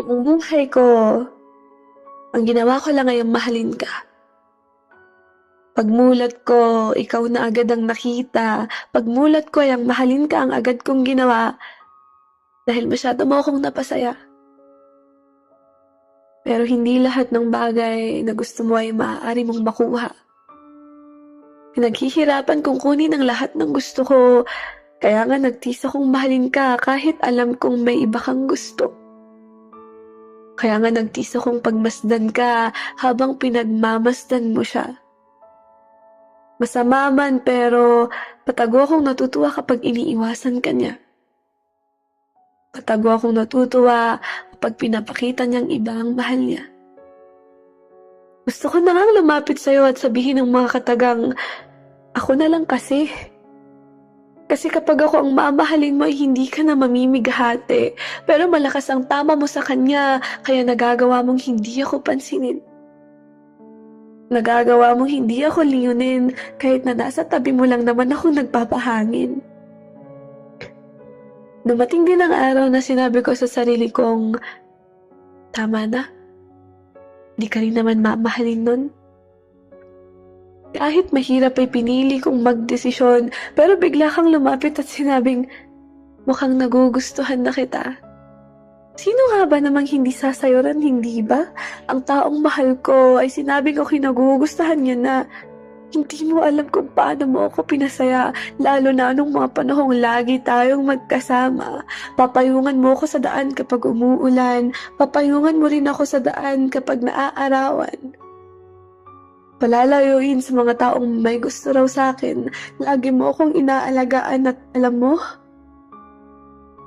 Buong buhay ko, ang ginawa ko lang ay mahalin ka. Pagmulat ko, ikaw na agad ang nakita. Pagmulat ko ay ang mahalin ka ang agad kong ginawa dahil masyado mo akong napasaya. Pero hindi lahat ng bagay na gusto mo ay maaari mong makuha. Pinaghihirapan kong kunin ang lahat ng gusto ko, kaya nga nagtisa kong mahalin ka kahit alam kong may iba kang gusto. Kaya nga nagtisa kong pagmasdan ka habang pinagmamasdan mo siya. Masama man pero patago akong natutuwa kapag iniiwasan ka niya. Patago akong natutuwa kapag pinapakita niyang iba ang mahal niya. Gusto ko na ngang lumapit sa'yo at sabihin ng mga katagang, ako na lang kasi. Kasi kapag ako ang mamahalin mo hindi ka na mamimighati. Pero malakas ang tama mo sa kanya, kaya nagagawa mong hindi ako pansinin. Nagagawa mong hindi ako liyunin kahit na nasa tabi mo lang naman ako nagpapahangin. Dumating din ang araw na sinabi ko sa sarili kong, tama na. Di ka rin naman mamahalin nun. Kahit mahirap ay pinili kong magdesisyon, pero bigla kang lumapit at sinabing, mukhang nagugustuhan na kita. Sino nga ba namang hindi sasayoran, hindi ba? Ang taong mahal ko ay sinabi ko kinagugustuhan niya na hindi mo alam kung paano mo ako pinasaya, lalo na nung mga panahong lagi tayong magkasama. Papayungan mo ako sa daan kapag umuulan, papayungan mo rin ako sa daan kapag naaarawan. Palalayuin sa mga taong may gusto raw sa akin, lagi mo akong inaalagaan at alam mo,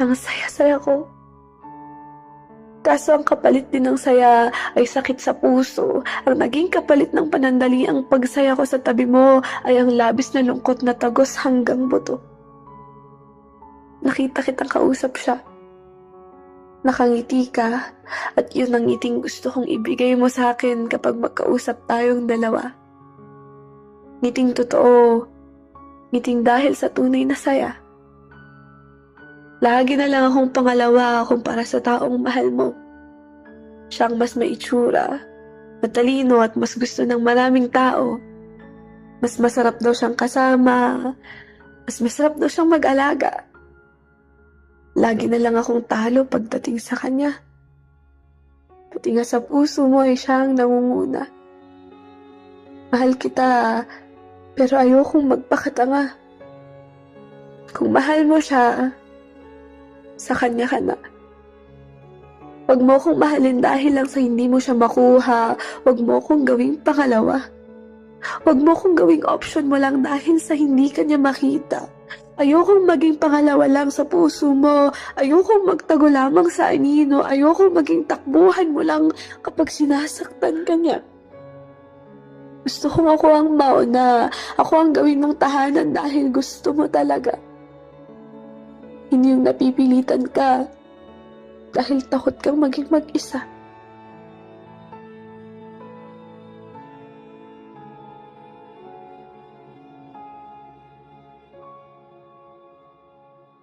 ang saya-saya ko. Kaso ang kapalit din ng saya ay sakit sa puso. Ang naging kapalit ng panandali ang pagsaya ko sa tabi mo ay ang labis na lungkot na tagos hanggang buto. Nakita kitang kausap siya. Nakangiti ka at yun ang ngiting gusto kong ibigay mo sa akin kapag magkausap tayong dalawa. Ngiting totoo, ngiting dahil sa tunay na saya. Lagi na lang akong pangalawa kumpara sa taong mahal mo. Siyang mas maitsura, matalino at mas gusto ng maraming tao. Mas masarap daw siyang kasama, mas masarap daw siyang mag-alaga. Lagi na lang akong talo pagdating sa kanya. Pati nga sa puso mo ay siya ang nangunguna. Mahal kita, pero ayokong magpakatanga. Kung mahal mo siya, sa kanya ka na. Huwag mo akong mahalin dahil lang sa hindi mo siya makuha. Huwag mo akong gawing pangalawa. Huwag mo akong gawing option mo lang dahil sa hindi ka niya makita. Ayokong maging pangalawa lang sa puso mo. Ayokong magtago lamang sa anino. Ayokong maging takbuhan mo lang kapag sinasaktan ka niya. Gusto kong ako ang mauna. Ako ang gawin mong tahanan dahil gusto mo talaga. Hindi yung napipilitan ka dahil takot kang maging mag-isa.